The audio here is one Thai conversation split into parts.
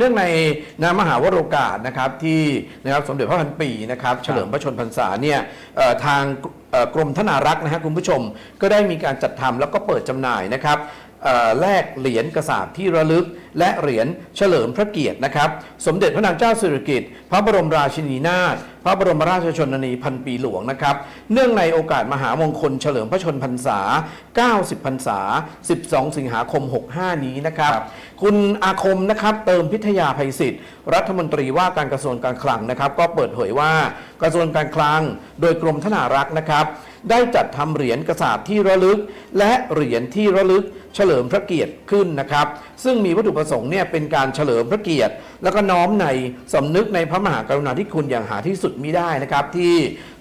เนื่องในนามหาวโรกาสนะครับที่นะครับสมเด็จพระพันปีนะครับเฉลิมพระชนพรรษาเนี่ยเอ่อทางเอ่อกรมธนารักษ์นะฮะคุณผู้ชมก็ได้มีการจัดทำแล้วก็เปิดจำหน่ายนะครับเอ่อ แลกเหรียญกระสาบที่ระลึก และเหรียญเฉลิมพระเกียรตินะครับ สมเด็จพระนางเจ้าสิริกิติ์พระบรมราชินีนาถพระบรมราชชนนีพันปีหลวงนะครับ เนื่องในโอกาสมหามงคลเฉลิมพระชนพรรษา 90 พรรษา 12 สิงหาคม 65 นี้นะครับครับคุณอาคมนะครับเติมพิทยาภัยศิษฐ์รัฐมนตรีว่าการกระทรวงการคลังนะครับ ก็เปิดเผยว่ากระทรวงการคลัง โดยกรมธนารักษ์นะครับ ได้จัดทำเหรียญกระสาบที่ระลึก และเหรียญที่ระลึกเฉลิมพระเกียรติขึ้นนะครับ ซึ่งมีวัตถุประสงค์เนี่ยเป็นการเฉลิมพระเกียรติ แล้วก็น้อมในสำนึกในพระมหากรุณาธิคุณอย่างหาที่สุดมิได้นะครับ ที่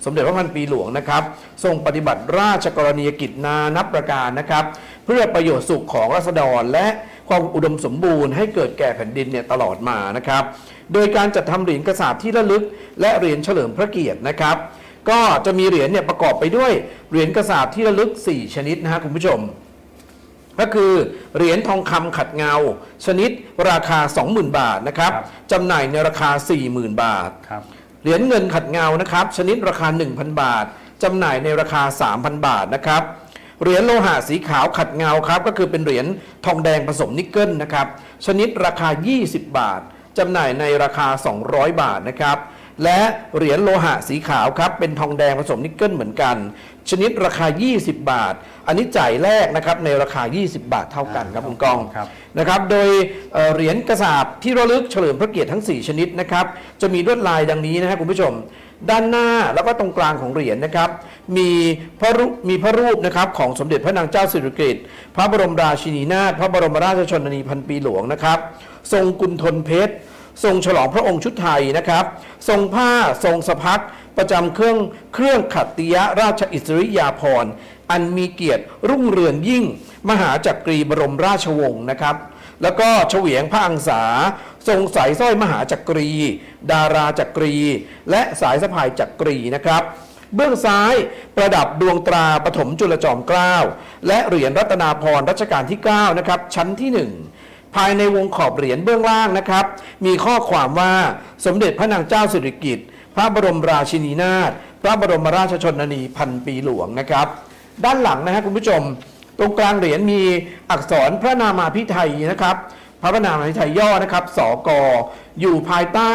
สมเด็จพระพันปีหลวงนะครับ ทรงปฏิบัติราชกรณียกิจนานับประการนะครับ เพื่อประโยชน์สุขของราษฎรและความอุดมสมบูรณ์ให้เกิดแก่แผ่นดินเนี่ยตลอดมานะครับ โดยการจัดทำเหรียญกระสาบที่ระลึก และเหรียญเฉลิมพระเกียรตินะครับ ก็จะมีเหรียญเนี่ยประกอบไปด้วยเหรียญกระสาบที่ระลึก 4 ชนิดนะฮะคุณผู้ชม ก็คือเหรียญทองคำขัดเงา ชนิดราคา 20,000 บาทนะครับครับจำหน่ายในราคา 40,000 บาทครับเหรียญเงินขัดเงานะครับ ชนิดราคา 1,000 บาทจำหน่ายในราคา 3,000 บาทนะครับเหรียญโลหะสีขาวขัดเงาครับ ก็คือเป็นเหรียญทองแดงผสมนิกเกิลนะครับ ชนิดราคา 20 บาทจำหน่ายในราคา 200 บาทนะครับ และเหรียญโลหะสีขาวครับเป็นทองแดงผสมนิกเกิลเหมือนกัน ชนิดราคา 20 บาท อันนี้จ่ายแรกนะครับในราคา 20 บาทเท่ากันครับคุณกองครับนะครับโดยเอ่อเหรียญกระสาบที่ระลึกเฉลิมพระเกียรติทั้ง 4 ชนิดนะครับจะมีลวดลายดังนี้นะครับคุณผู้ชม ด้านหน้าแล้วก็ตรงกลางของเหรียญนะครับมีพระรูปมีพระรูปนะครับของสมเด็จพระนางเจ้าสิริกิติ์พระบรมราชินีนาถพระบรมราชชนนีพันปีหลวงนะครับ ทรงกุณฑลเพชร ทรงฉลองพระองค์ชุดไทยนะครับ ทรงผ้าทรงสะพัดประจำเครื่องเครื่องขัตติยราชอิสริยาภรณ์ อันมีเกียรติรุ่งเรืองยิ่ง มหาจักรีบรมราชวงศ์นะครับ แล้วก็เฉวียงพระอังสา ทรงสายสร้อยมหาจักรี ดาราจักรี และสายสะพายจักรีนะครับเบื้องซ้ายประดับดวงตราปฐมจุลจอมเกล้าและเหรียญรัตนาพรรัชกาลที่ 9 นะครับ ชั้นที่ 1 ภายในวงขอบเหรียญเบื้องล่างนะครับ มีข้อความว่าสมเด็จพระนางเจ้าสิริกิติ์พระบรมราชินีนาถพระบรมราชชนนีพันปีหลวงนะครับ ด้านหลังนะฮะคุณผู้ชม ตรงกลางเหรียญมีอักษรพระนามาพิไทยนะครับ พระนามาพิไทยย่อนะครับสกอยู่ภายใต้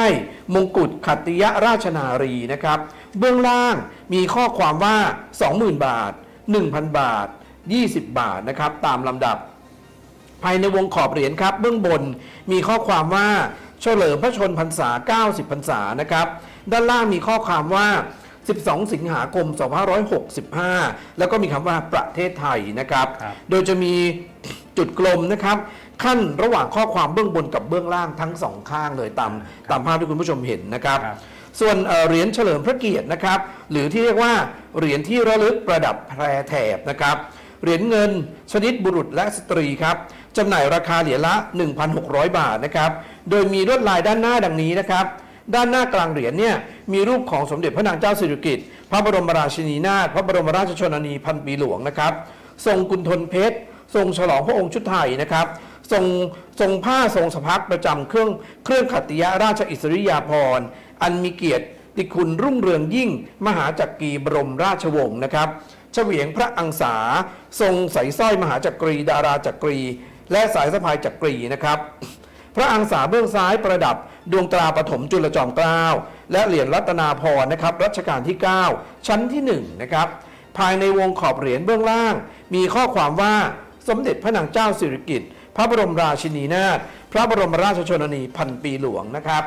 มงกุฎขัตติยราชนารีนะครับ เบื้องล่างมีข้อความว่า 20,000 บาท 1,000 บาท 20 บาทนะครับ ตามลำดับ ภายในวงขอบเหรียญครับ เบื้องบนมีข้อความว่าเฉลิมพระชนพรรษา 90 พรรษานะครับ ด้านล่างมีข้อความว่า 12 สิงหาคม 2565 แล้วก็มีคำว่าประเทศไทยนะครับครับโดยจะมีจุดกลมนะครับ ขั้นระหว่างข้อความเบื้องบนกับเบื้องล่างทั้งสองข้างเลยตามตามภาพที่คุณผู้ชมเห็นนะครับครับส่วนเอ่อเหรียญเฉลิมพระเกียรตินะครับ หรือที่เรียกว่าเหรียญที่ระลึกประดับแพรแถบนะครับ เหรียญเงินชนิดบุรุษและสตรีครับ จำหน่ายราคาเหรียญละ 1,600 บาทนะครับ โดยมีลวดลายด้านหน้าดังนี้นะครับ ด้านหน้ากลางเหรียญเนี่ยมีรูปของสมเด็จพระนางเจ้าสิริกิติ์พระบรมราชินีนาถพระบรมราชชนนีพันปีหลวงนะครับ ทรงกุณฑลเพชร ทรงฉลองพระองค์ชุดไทยนะครับทรงทรงผ้าทรงสพักประจำเครื่องเครื่องขัตติยราชอิสริยาภรณ์อันมีเกียรติคุณรุ่งเรืองยิ่ง มหาจักรีบรมราชวงศ์นะครับเฉวียงพระอังสา ทรงใส่สร้อยมหาจักรีดาราจักรี และสายสะพายจักรีนะครับ พระอังสาเบื้องซ้ายประดับดวงตราปฐมจุลจอมเกล้าและเหรียญรัตนาพรนะครับรัชกาลที่ 9 ชั้นที่1นะครับภายในวงขอบเหรียญเบื้องล่าง มีข้อความว่าสมเด็จพระนางเจ้าสิริกิติ์พระบรมราชินีนาถพระบรมราชชนนีพันปีหลวงนะครับ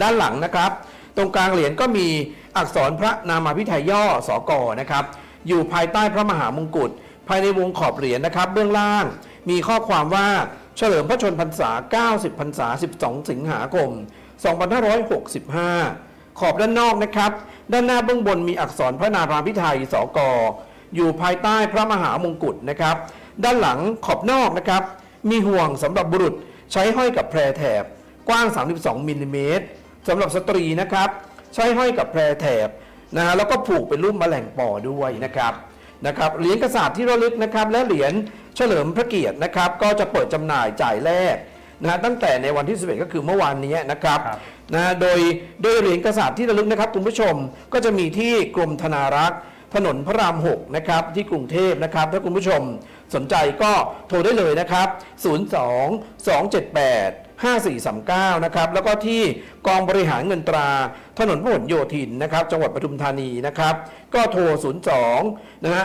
ด้านหลังนะครับ ตรงกลางเหรียญก็มีอักษรพระนามาพิไทยย่อสกนะครับ อยู่ภายใต้พระมหามงกุฎภายในวงขอบเหรียญนะครับ เบื้องล่าง มีข้อความว่าเฉลิมพระชนพรรษา 90 พรรษา 12 สิงหาคม 2565 ขอบด้านนอกนะครับ ด้านหน้าเบื้องบนมีอักษรพระนามาพิไทยสกอยู่ภายใต้พระมหามงกุฎนะครับ ด้านหลังขอบนอกนะครับ มีห่วงสำหรับบุรุษใช้ห้อยกับแพรแถบ กว้าง 32มิลลิเมตรสำหรับสตรีนะครับ ใช้ห้อยกับแพรแถบนะฮะแล้วก็ผูกเป็นรูปแมลงปอด้วยนะครับนะครับเหรียญกระสาบที่ระลึกนะครับ และเหรียญ เฉลิมพระเกียรตินะครับ ก็จะเปิดจำหน่ายจ่ายแรกนะฮะตั้งแต่ในวันที่ 11 ก็คือเมื่อวานนี้นะครับครับนะฮะโดยโดยเหรียญกระสาบที่ระลึกนะครับคุณผู้ชมก็จะมีที่กรมธนารักษ์ถนนพระราม 6 นะครับ ที่กรุงเทพนะครับ ถ้าคุณผู้ชมสนใจก็โทรได้เลยนะครับ 02 278 5439 นะครับ แล้วก็ที่กองบริหารเงินตรา ถนนพหลโยธินนะครับ จังหวัดปทุมธานีนะครับ ก็โทร 02 นะฮะ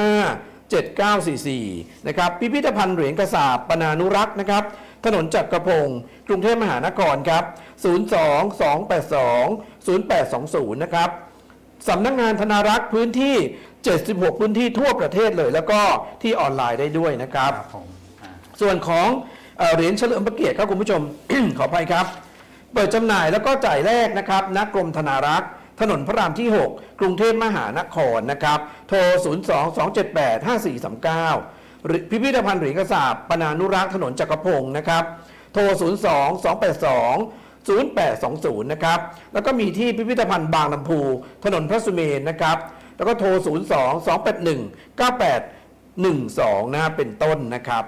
565 7944 นะครับ พิพิธภัณฑ์เหรียญกระสาบปนานุรักษ์นะครับ ถนนจักรพงศ์กรุงเทพมหานครครับ 02 282 0820 นะครับสำนักงานธนารักษ์พื้นที่ 76 พื้นที่ทั่วประเทศเลย แล้วก็ที่ออนไลน์ได้ด้วยนะครับครับ ผมอ่าส่วนของเอ่อเหรียญเฉลิมพระเกียรติครับคุณผู้ชม ขออภัยครับ เปิดจำหน่ายแล้วก็จ่ายแรกนะครับณกรมธนารักษ์ ถนนพระรามที่ 6 กรุงเทพมหานครนะครับ โทร 0 2 2 7 8 5 4 3 9 หรือพิพิธภัณฑ์เหรียญกระสาบปนานุรักษ์ถนนจักรพงศ์นะครับ โทร 0 2 2 8 2 0820 นะครับ แล้วก็มีที่พิพิธภัณฑ์บางลำพู ถนนพระสุเมนนะครับ แล้วก็โทร 02 281 9812 นะเป็นต้นนะครับ